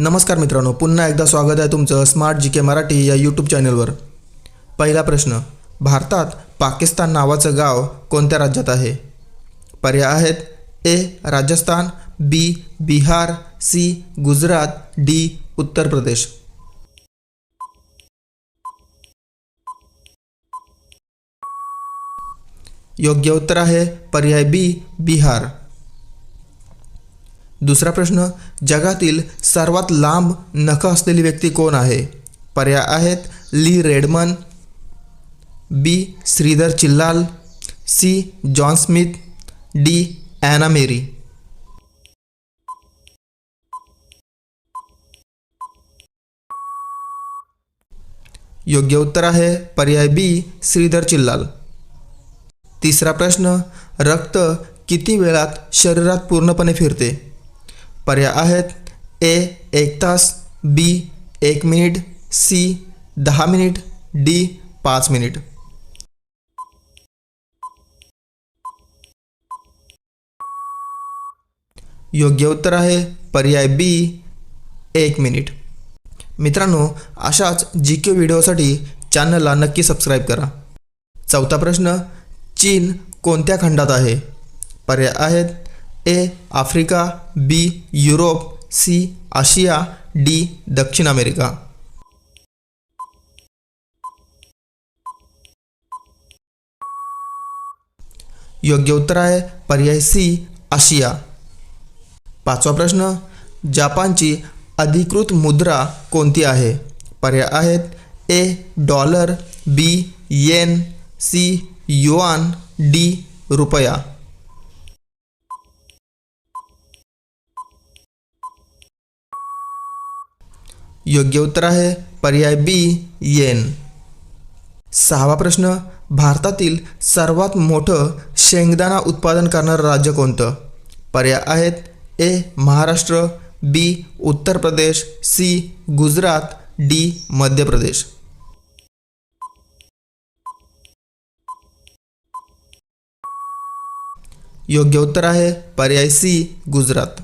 नमस्कार मित्रांनो पुन्हा एकदा स्वागत आहे तुमचं स्मार्ट जी के मराठी या यूट्यूब चॅनलवर पहिला प्रश्न भारतात पाकिस्तान नावाचं गाव कोणत्या राज्यात आहे? पर्याय आहेत A Rajasthan B Bihar C Gujarat D Uttar Pradesh. योग्य उत्तर आहे पर्याय बी बिहार. दुसरा प्रश्न जगातील सर्वात लांब नख असलेली व्यक्ती कोण आहे? पर्याय आहेत Lee Redman B Shridhar Chillal C John Smith D Anna Mary. योग्य उत्तर आहे पर्याय बी श्रीधर चिल्लाल. तिसरा प्रश्न रक्त किती वेळात शरीरात पूर्णपणे फिरते? पर्याय आहेत. ए एक तास. बी एक मिनिट. सी दहा मिनिट. डी पाच मिनिट. योग्य उत्तर आहे. पर्याय बी एक मिनिट. मित्रांनो अशाच जी के व्हिडिओसाठी चॅनलला नक्की सबस्क्राईब करा. चौथा प्रश्न चीन कोणत्या खंडात आहे? पर्याय आहेत. A Africa B Europe C Asia D दक्षिण अमेरिका. योग्य उत्तर आहे पर्याय सी आशिया. पाचवा प्रश्न जापानची अधिकृत मुद्रा कोणती आहे? पर्याय आहेत A dollar B yen C yuan D रुपया. योग्य उत्तर आहे. पर्याय बी येन. सहावा प्रश्न. भारतातील सर्वात मोठं शेंगदाणा उत्पादन करणारं राज्य कोणतं? पर्याय आहेत ए महाराष्ट्र बी उत्तर प्रदेश सी गुजरात डी मध्य प्रदेश. योग्य उत्तर आहे. पर्याय सी गुजरात.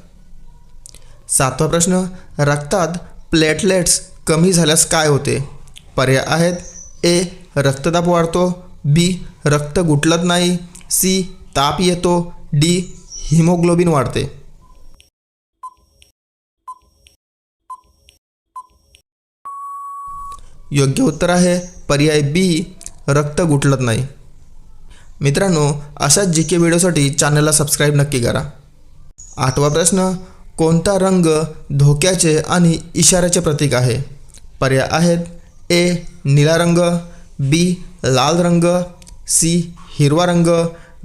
सातवा प्रश्न. रक्तात प्लेटलेट्स कमी झाल्यास काय होते? पर्याय आहेत. ए रक्तदाब वाढतो. बी रक्त गुटलत नाही. सी ताप येतो. डी हिमोग्लोबिन वाढते. योग्य उत्तर आहे. पर्याय बी रक्त गुटलत नाही. मित्रांनो अशाच जी के व्हिडिओसाठी चॅनलला सबस्क्राईब नक्की करा. आठवा प्रश्न कोणता रंग धोक्याचे आणि इशाऱ्याचे प्रतीक आहे? पर्याय आहेत ए निळा रंग बी लाल रंग सी हिरवा रंग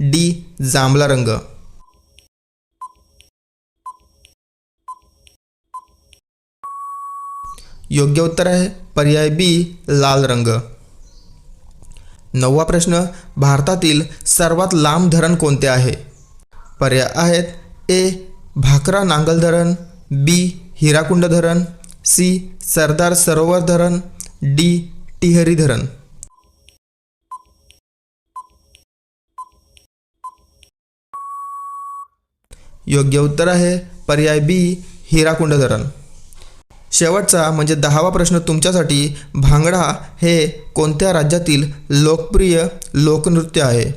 डी जांभळा रंग. योग्य उत्तर आहे पर्याय बी लाल रंग. नववा प्रश्न भारतातील सर्वात लांब धरण कोणते आहे? पर्याय आहेत ए भाकरा नांगल धरण बी हिराकुंड धरण सी सरदार सरोवर धरण डी टिहरी धरण. योग्य उत्तर आहे पर्याय बी हिराकुंड धरण. शेवटचा म्हणजे दहावा प्रश्न तुमच्यासाठी भांगडा हे कोणत्या राज्यातील लोकप्रिय लोकनृत्य आहे?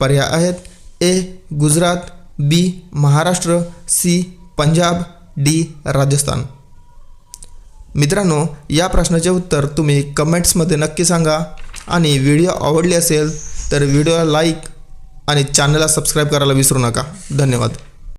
पर्याय आहेत A Gujarat B Maharashtra C Punjab D Rajasthan. मित्रांनो या प्रश्नाचे उत्तर तुम्ही कमेंट्समध्ये नक्की सांगा. आणि व्हिडिओ आवडली असेल तर व्हिडिओला लाईक आणि चॅनलला सबस्क्राईब करायला विसरू नका. धन्यवाद.